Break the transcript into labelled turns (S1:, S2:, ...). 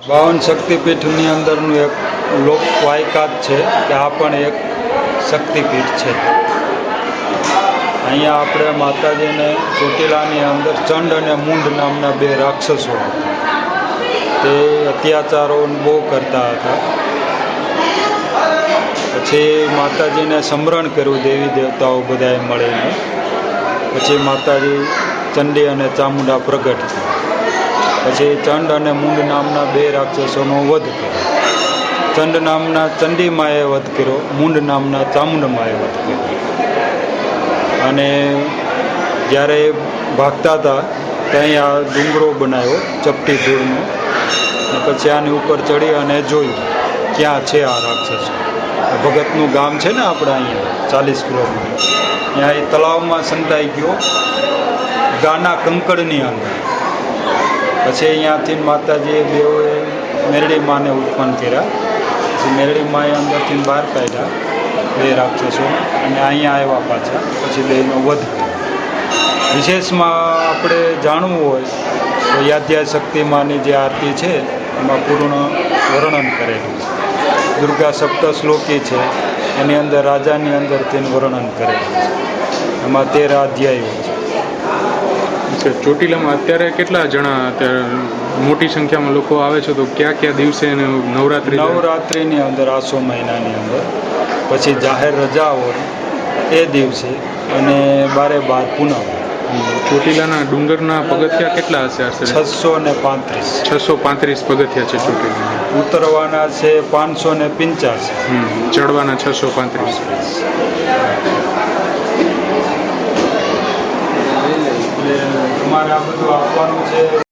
S1: બાવન શક્તિપીઠની અંદરનું એક લોકવાયકાત છે કે આ પણ એક શક્તિપીઠ છે. અહીંયા આપણે માતાજીને ચોટીલાની અંદર ચંડ અને મુંડ નામના બે રાક્ષસો તે અત્યાચારો બહુ કરતા હતા. પછી માતાજીને સમરણ કર્યું દેવી દેવતાઓ બધાએ મળીને. પછી માતાજી ચંડી અને ચામુંડા પ્રગટ થયા. પછી ચંડ અને મુંડ નામના બે રાક્ષસોનો વધ કર્યો. ચંડ નામના ચંડીમાએ વધ કર્યો, મુંડ નામના ચામુંડમાએ વધ કર્યો. અને જ્યારે ભાગતા હતા, ત્યાં આ ડુંગરો બનાવ્યો, ચપટી ધૂળનો. પછી આની ઉપર ચડી અને જોયું, ક્યાં છે આ રાક્ષસો? ભગતનું ગામ છે ને આપણે અહીંયા, ચાલીસ કિલોમીટર. ત્યાં એ તળાવમાં સંતાઈ ગયો, ગાના કંકડની અંદર. પછી અહીંયાથી માતાજીએ બેઓએ મેરડી માને ઉત્પન્ન કર્યા. પછી મેરડી માએ અંદરથી બહાર કાઢ્યા. બે રાક્ષસો અને અહીંયા આવ્યા પાછા. પછી બેનો વધ વિશેષમાં આપણે જાણવું હોય તો યાધ્યાય શક્તિમાની જે આરતી છે, એમાં પૂર્ણ વર્ણન કરેલું છે. દુર્ગા સપ્ત શ્લોકી છે, એની અંદર રાજાની અંદર તેનું વર્ણન કરેલું છે. એમાં તેર અધ્યાયો છે.
S2: અચ્છા ચોટીલામાં અત્યારે કેટલા જણા અત્યારે મોટી સંખ્યામાં લોકો આવે છે? તો કયા કયા દિવસે નવરાત્રિ
S1: નવરાત્રિની અંદર આસો મહિનાની અંદર. પછી જાહેર રજા હોય એ દિવસે અને બારે બાર પૂનમ.
S2: ચોટીલાના ડુંગરના પગથિયા કેટલા હશે આશરે
S1: છસો ને પાંત્રીસ.
S2: છસો પાંત્રીસ પગથિયા છે ચોટીલાના.
S1: ઉતરવાના છે પાંચસો ને
S2: પિંચાસી ચડવાના છસો પાંત્રીસ.
S1: તમારે આ બધું આપવાનું છે.